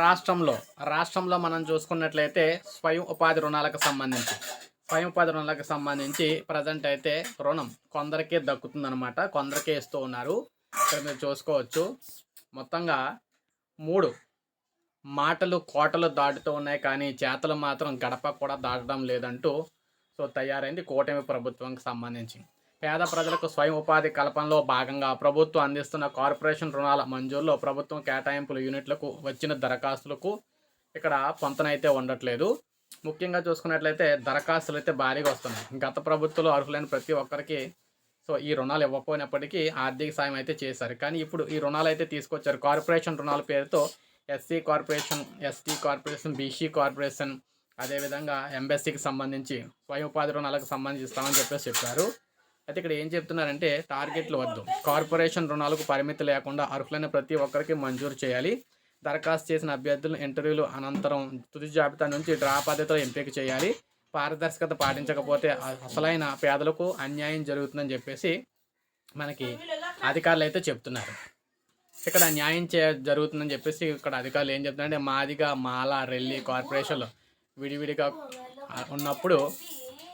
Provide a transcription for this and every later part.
రాష్ట్రంలో రాష్ట్రంలో మనం చూసుకున్నట్లయితే స్వయం ఉపాధి రుణాలకు సంబంధించి స్వయం ఉపాధి రుణాలకు సంబంధించి ప్రజెంట్ అయితే రుణం కొందరికే దక్కుతుందనమాట కొందరికే ఇస్తూ ఉన్నారు. ఇక్కడ మీరు చూసుకోవచ్చు. మొత్తంగా మూడు మాటలు కోటలు దాటుతూ ఉన్నాయి. కానీ చేతలు మాత్రం గడప కూడా దాటడం లేదంటూ సో తయారైంది కూటమి ప్రభుత్వంకి సంబంధించి. పేద ప్రజలకు స్వయం ఉపాధి కల్పనలో భాగంగా ప్రభుత్వం అందిస్తున్న కార్పొరేషన్ రుణాల మంజూరులో ప్రభుత్వం కేటాయింపుల యూనిట్లకు వచ్చిన దరఖాస్తులకు ఇక్కడ పొంతనైతే ఉండట్లేదు. ముఖ్యంగా చూసుకున్నట్లయితే దరఖాస్తులు అయితే భారీగా వస్తున్నాయి. గత ప్రభుత్వంలో అర్హులైన ప్రతి ఒక్కరికి సో ఈ రుణాలు ఇవ్వకపోయినప్పటికీ ఆర్థిక సాయం అయితే చేశారు. కానీ ఇప్పుడు ఈ రుణాలు అయితే తీసుకొచ్చారు. కార్పొరేషన్ రుణాల పేరుతో S C corporation S T corporation B C corporation అదేవిధంగా ఎంబెస్సీకి సంబంధించి స్వయం ఉపాధి రుణాలకు సంబంధించి ఇస్తామని చెప్పేసి చెప్పారు. అయితే ఇక్కడ ఏం చెప్తున్నారంటే టార్గెట్లు వద్దు. కార్పొరేషన్ రుణాలకు పరిమితి లేకుండా అర్హులైన ప్రతి ఒక్కరికి మంజూరు చేయాలి. దరఖాస్తు చేసిన అభ్యర్థులను ఇంటర్వ్యూలు అనంతరం తుది జాబితా నుంచి డ్రా పద్ధతిలో ఎంపిక చేయాలి. పారదర్శకత పాటించకపోతే అసలైన పేదలకు అన్యాయం జరుగుతుందని చెప్పేసి మనకి అధికారులు అయితే చెప్తున్నారు. ఇక్కడ న్యాయం చే జరుగుతుందని చెప్పేసి ఇక్కడ అధికారులు ఏం చెప్తున్నారంటే మాదిగా మాల రెల్లి కార్పొరేషన్లు విడివిడిగా ఉన్నప్పుడు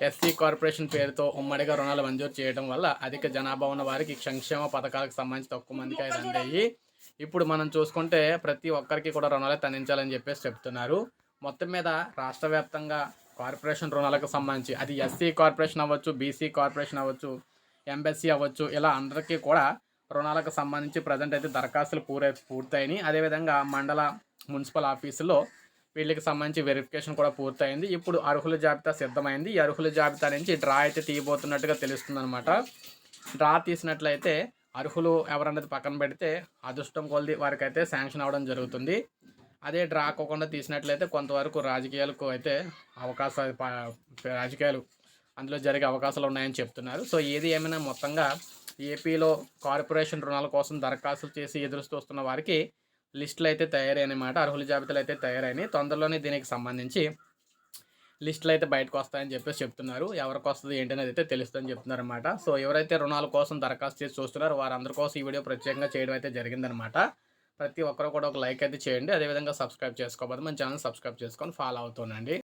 ఎస్సీ కార్పొరేషన్ పేరుతో ఉమ్మడిగా రుణాలు మంజూరు చేయడం వల్ల అధిక జనాభా ఉన్న వారికి సంక్షేమ పథకాలకు సంబంధించి తక్కువ మందికి అయితే అందాయి. ఇప్పుడు మనం చూసుకుంటే ప్రతి ఒక్కరికి కూడా రుణాలు అందించాలని చెప్పేసి చెప్తున్నారు. మొత్తం మీద రాష్ట్ర వ్యాప్తంగా కార్పొరేషన్ రుణాలకు సంబంధించి అది ఎస్సీ కార్పొరేషన్ అవ్వచ్చు బీసీ కార్పొరేషన్ అవ్వచ్చు ఎంబెస్సీ అవ్వచ్చు ఇలా అందరికీ కూడా రుణాలకు సంబంధించి ప్రజెంట్ అయితే దరఖాస్తులు పూర్తి పూర్తయినాయి. అదేవిధంగా మండల మున్సిపల్ ఆఫీసులో వీళ్ళకి సంబంధించి వెరిఫికేషన్ కూడా పూర్తయింది. ఇప్పుడు అర్హుల జాబితా సిద్ధమైంది. ఈ అర్హుల జాబితా నుంచి డ్రా అయితే తీయబోతున్నట్టుగా తెలుస్తుంది అనమాట డ్రా తీసినట్లయితే అర్హులు ఎవరన్నది పక్కన పెడితే అదృష్టం కొలది వారికి అయితే శాంక్షన్ అవ్వడం జరుగుతుంది. అదే డ్రా అవ్వకుండా తీసినట్లయితే కొంతవరకు రాజకీయాలకు అయితే అవకాశాలు రాజకీయాలు అందులో జరిగే అవకాశాలు ఉన్నాయని చెప్తున్నారు. సో ఏది ఏమైనా మొత్తంగా ఏపీలో కార్పొరేషన్ రుణాల కోసం దరఖాస్తులు చేసి ఎదురు చూస్తున్న వారికి లిస్టులు అయితే తయారైనమాట అర్హుల జాబితాలు అయితే తయారైనాయి. తొందరలోనే దీనికి సంబంధించి లిస్టులు అయితే బయటకు వస్తాయని చెప్పేసి చెప్తున్నారు. ఎవరికి వస్తుంది ఏంటనేది అయితే తెలుస్తుందని చెప్తున్నారు అనమాట సో ఎవరైతే రుణాల కోసం దరఖాస్తు చేసి చూస్తున్నారో వారందరి కోసం ఈ వీడియో ప్రత్యేకంగా చేయడం అయితే జరిగిందనమాట ప్రతి ఒక్కరు కూడా ఒక లైక్ అయితే చేయండి. అదేవిధంగా సబ్స్క్రైబ్ చేసుకోబోదు మన ఛానల్ సబ్స్క్రైబ్ చేసుకొని ఫాలో అవుతుండండి.